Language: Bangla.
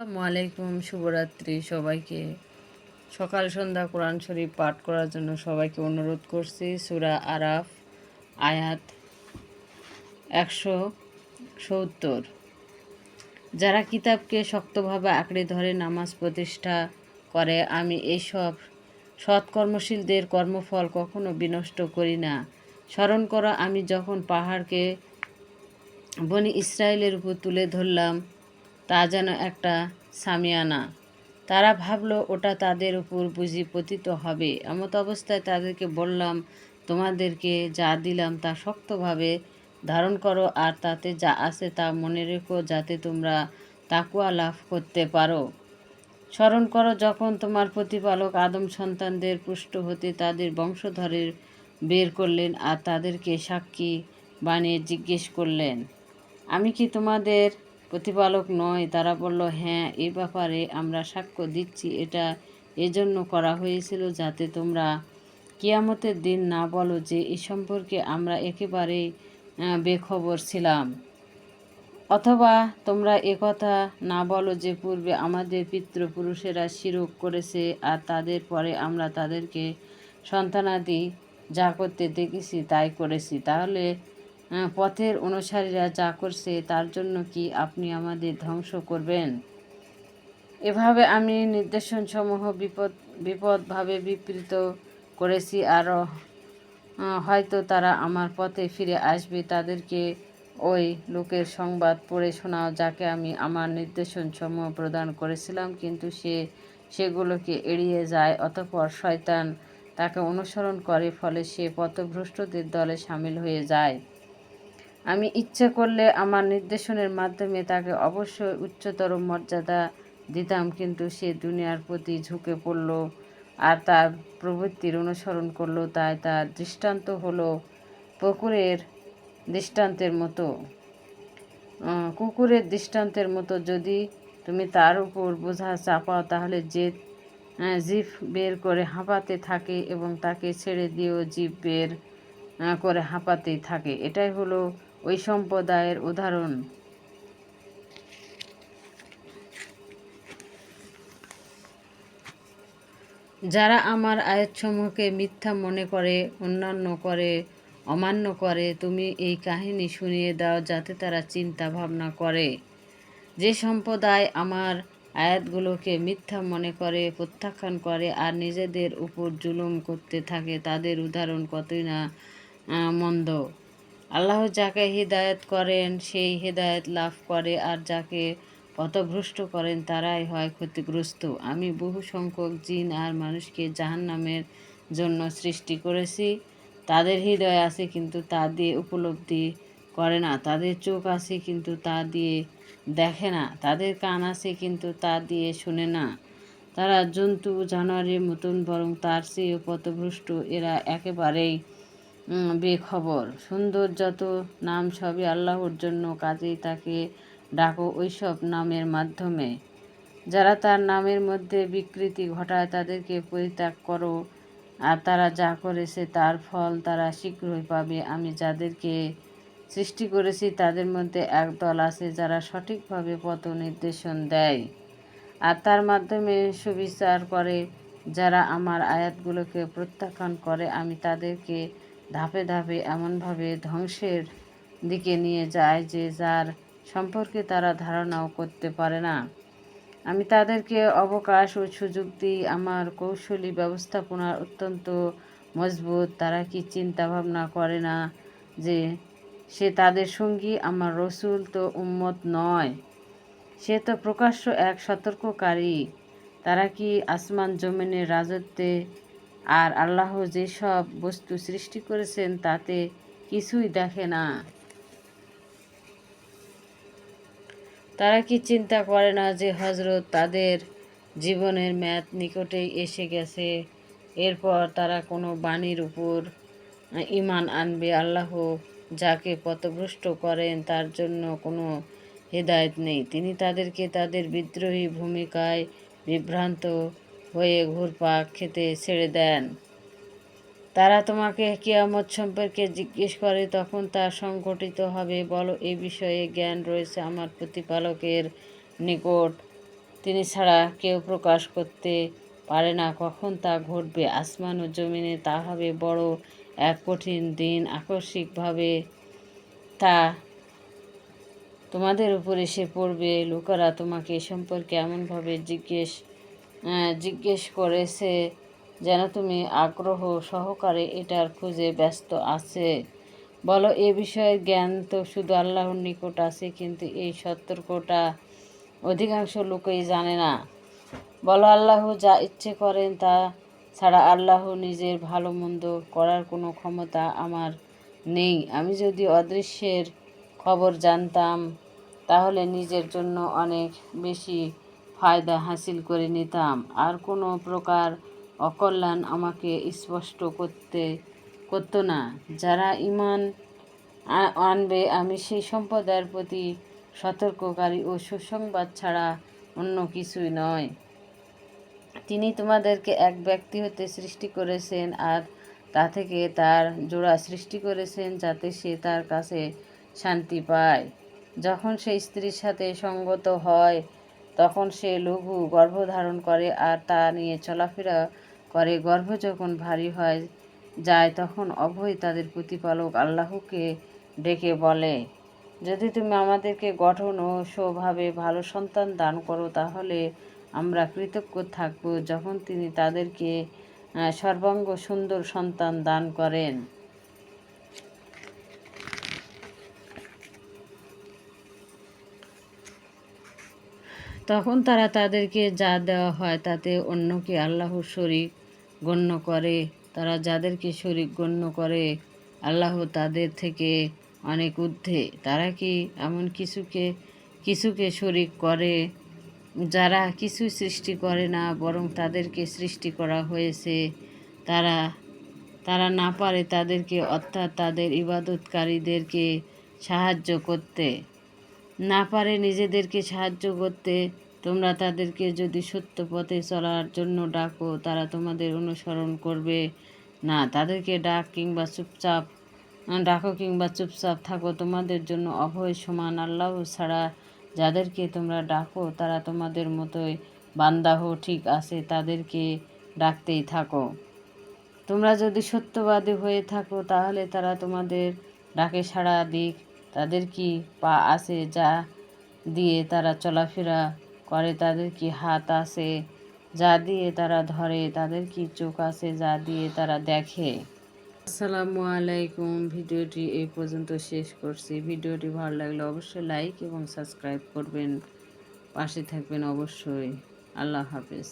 আসসালামু আলাইকুম, শুভরাত্রি সবাইকে। সকাল সন্ধ্যা কোরআন শরীফ পাঠ করার জন্য সবাইকে অনুরোধ করছি। সুরা আরাফ, আয়াত একশো সত্তর। যারা কিতাবকে শক্তভাবে আঁকড়ে ধরে নামাজ প্রতিষ্ঠা করে, আমি এইসব সৎকর্মশীলদের কর্মফল কখনো বিনষ্ট করি না। স্মরণ করো, আমি যখন পাহাড়কে বনি ইসরায়েলের উপর তুলে ধরলাম তা যেন একটা সামিয়ানা। তারা ভাবলো, ওটা তাদের উপর বুঝি পতিত হবে। এমত অবস্থায় তাদেরকে বললাম, তোমাদেরকে যা দিলাম তা শক্তভাবে ধারণ করো, আর তাতে যা আছে তা মনে রেখো যাতে তোমরা তাকুয়া লাভ করতে পারো। স্মরণ করো, যখন তোমার প্রতিপালক আদম সন্তানদের পুষ্ট হতে তাদের বংশধরের বের করলেন আর তাদেরকে সাক্ষী বানিয়ে জিজ্ঞেস করলেন, আমি কি তোমাদের প্রতিপালক নয় তারা বলল হ্যাঁ এ ব্যাপারে আমরা সাক্ষ্য দিচ্ছি। এটা এজন্য করা হয়েছিল যাতে তোমরা কিয়ামতের দিন না বলো যে এ সম্পর্কে আমরা একেবারেই আহ, বেখবর ছিলাম। অথবা তোমরা একথা না বলো যে পূর্বে আমাদের পিতৃপুরুষেরা শিরক করেছে আর তাদের পরে আমরা তাদেরকে সন্তানাদি যা করতে দেখেছি তাই করেছি। তাহলে পথের অনুসারীরা যা করছে তার জন্য কি আপনি আমাদের ধ্বংস করবেন? এভাবে আমি নির্দেশনসমূহ বিপদ, বিপদভাবে বিপৃত করেছি আর হয়তো তারা আমার পথে ফিরে আসবে। তাদেরকে ওই লোকের সংবাদ পড়ে শোনাও যাকে আমি আমার নির্দেশনসমূহ প্রদান করেছিলাম, কিন্তু সে সেগুলোকে এড়িয়ে যায়, অতঃপর শয়তান তাকে অনুসরণ করে, ফলে সে পথভ্রষ্টদের দলে সামিল হয়ে যায়। আমি ইচ্ছে করলে আমার নির্দেশনের মাধ্যমে তাকে অবশ্যই উচ্চতর মর্যাদা দিতাম কিন্তু সে দুনিয়ার প্রতি ঝুঁকে পড়ল আর তার প্রবৃত্তির অনুসরণ করল। তাই তার দৃষ্টান্ত হলো পুকুরের দৃষ্টান্তের মতো। কুকুরের দৃষ্টান্তের মতো যদি তুমি তার উপর বোঝা চাপাও তাহলে যে আহ, জিভ বের করে হাঁপাতে থাকে এবং তাকে ছেড়ে দিয়েও জিভ বের করে হাঁপাতেই থাকে। এটাই হলো ওই সম্প্রদায়ের উদাহরণ। যারা আমার আয়াতসমূহকে মিথ্যা মনে করে, অন্যান্য করে, অমান্য করে, তুমি এই কাহিনী শুনিয়ে দাও যাতে তারা চিন্তা ভাবনা করে। যে সম্প্রদায় আমার আয়াতগুলোকে মিথ্যা মনে করে, প্রত্যাখ্যান করে আর নিজেদের উপর জুলুম করতে থাকে, তাদের উদাহরণ কতই না মন্দ। আল্লাহ যাকে হিদায়ত করেন, সেই হিদায়ত লাভ করে, আর যাকে পথভ্রষ্ট করেন, তারাই হয় ক্ষতিগ্রস্ত। আমি বহু সংখ্যক জিন আর মানুষকে জাহান্নামের জন্য সৃষ্টি করেছি। তাদের হৃদয় আছে কিন্তু তা দিয়ে উপলব্ধি করে না। তাদের চোখ আছে কিন্তু তা দিয়ে দেখে না। তাদের কান আছে কিন্তু তা দিয়ে শোনে না। তারা জন্তু, জানোয়ারের মতন, বরং তার চেয়েও পথভ্রষ্ট। এরা একেবারেই বেখবর। সুন্দর যত নাম সবই আল্লাহর জন্য, কাজেই তাকে ডাকো ওইসব নামের মাধ্যমে। যারা তার নামের মধ্যে বিকৃতি ঘটায়, তাদেরকে পরিত্যাগ করো। আর তারা যা করেছে তার ফল তারা শীঘ্রই পাবে। আমি যাদেরকে সৃষ্টি করেছি, তাদের মধ্যে এক দল আছে যারা সঠিকভাবে পথ নির্দেশন দেয়। আর তার মাধ্যমে সুবিচার করে। যারা আমার আয়াতগুলোকে প্রত্যাখ্যান করে, আমি তাদেরকে ধাপে ধাপে এমনভাবে ধ্বংসের দিকে নিয়ে যায় যে যার সম্পর্কে তারা ধারণাও করতে পারে না। আমি তাদেরকে অবকাশ ও সুযোগ দিই, আমার কৌশলী ব্যবস্থাপনা অত্যন্ত মজবুত, তারা কি চিন্তা ভাবনা করে না যে সে তাদের সঙ্গী, আমার রসুল তো উম্মত নয়। সে তো প্রকাশ্য এক সতর্ককারী, তারা কি আসমান জমিনের রাজত্বে আর আল্লাহ যেসব বস্তু সৃষ্টি করেছেন, তাতে কিছুই দেখে না। তারা কি চিন্তা করে না যে হজরত তাদের জীবনের ম্যাদ নিকটেই এসে গেছে? এরপর তারা কোনো বাণীর উপর ইমান আনবে? আল্লাহ যাকে পথভ্রষ্ট করেন, তার জন্য কোনো হেদায়েত নেই। তিনি তাদেরকে তাদের বিদ্রোহী ভূমিকায় বিভ্রান্ত হয়ে ঘুরপাক খেতে ছেড়ে দেন। তারা তোমাকে কিয়ামত সম্পর্কে জিজ্ঞেস করে, তখন তা সংঘটিত হবে। বলো, এ বিষয়ে জ্ঞান রয়েছে আমার প্রতিপালকের নিকট। তিনি ছাড়া কেউ প্রকাশ করতে পারে না। কখন তা ঘটবে? আসমান ও জমিনে তা হবে বড় এক কঠিন দিন। আকস্মিকভাবে তা তোমাদের উপর এসে পড়বে। লোকেরা তোমাকে এ সম্পর্কে এমনভাবে জিজ্ঞেস জিজ্ঞেস করেছে যেন তুমি আগ্রহ সহকারে এটার খুঁজে ব্যস্ত আছে। বলো, এ বিষয়ের জ্ঞান তো শুধু আল্লাহর নিকট আছে, কিন্তু এই সতর্কটা অধিকাংশ লোকেই জানে না। বলো, আল্লাহ যা ইচ্ছে করেন তা ছাড়া আল্লাহ নিজের ভালো মন্দ করার কোনো ক্ষমতা আমার নেই। আমি যদি অদৃশ্যের খবর জানতাম, তাহলে নিজের জন্য অনেক বেশি ফায়দা হাসিল করে নিতাম। আর কোনো প্রকার অকল্যাণ আমাকে স্পষ্ট করতে করতো না। যারা ইমান আনবে, আমি সেই সম্প্রদায়ের প্রতি সতর্ককারী ও সুসংবাদ ছাড়া অন্য কিছুই নয়। তিনি তোমাদেরকে এক ব্যক্তি হতে সৃষ্টি করেছেন আর তা থেকে তার জোড়া সৃষ্টি করেছেন যাতে সে তার কাছে শান্তি পায়। যখন সে স্ত্রীর সাথে সঙ্গত হয় তখন সে লঘু গর্ভ ধারণ করে আর তা নিয়ে চলাফেরা করে। গর্ভ যখন ভারী হয় যায়, তখন অভয় তাদের প্রতিপালক আল্লাহকে ডেকে বলে, যদি তুমি আমাদেরকে গঠন ও স্বভাবে ভালো সন্তান দান করো, তাহলে আমরা কৃতজ্ঞ থাকব যখন তিনি তাদেরকে সর্বাঙ্গ সুন্দর সন্তান দান করেন। তখন তারা তাদেরকে যা দেওয়া হয় তাতে অন্যকে আল্লাহর শরিক গণ্য করে। তারা যাদেরকে শরিক গণ্য করে, আল্লাহ তাদের থেকে অনেক ঊর্ধ্বে। তারা কি এমন কিছুকে কিছুকে শরিক করে যারা কিছু সৃষ্টি করে না, বরং তাদেরকে সৃষ্টি করা হয়েছে? তারা তারা না পারে তাদেরকে অর্থাৎ তাদের ইবাদতকারীদেরকে সাহায্য করতে। না পারে নিজেদেরকে সাহায্য করতে, তোমরা তাদেরকে যদি সত্য পথে চলার জন্য ডাকো, তারা তোমাদের অনুসরণ করবে। না, তাদেরকে ডাক কিংবা চুপচাপ, ডাকো কিংবা চুপচাপ থাকো, তোমাদের জন্য অভয় সমান আল্লাহ ছাড়া। যাদেরকে তোমরা ডাকো, তারা তোমাদের মতোই বান্দাহ ঠিক আছে, তাদেরকে ডাকতেই থাকো। তোমরা যদি সত্যবাদী হয়ে থাকো, তাহলে তারা তোমাদের ডাকে সাড়া দিক। তাদের কি পা আছে যা দিয়ে তারা চলাফেরা করে? তাদের কি হাত আছে যা দিয়ে তারা ধরে? তাদের কি চোখ আছে যা দিয়ে তারা দেখে? আসসালামু আলাইকুম। ভিডিওটি এই পর্যন্ত শেষ করছি। ভিডিওটি ভালো লাগলে অবশ্যই লাইক এবং সাবস্ক্রাইব করবেন। পাশে থাকবেন অবশ্যই। আল্লাহ হাফেজ।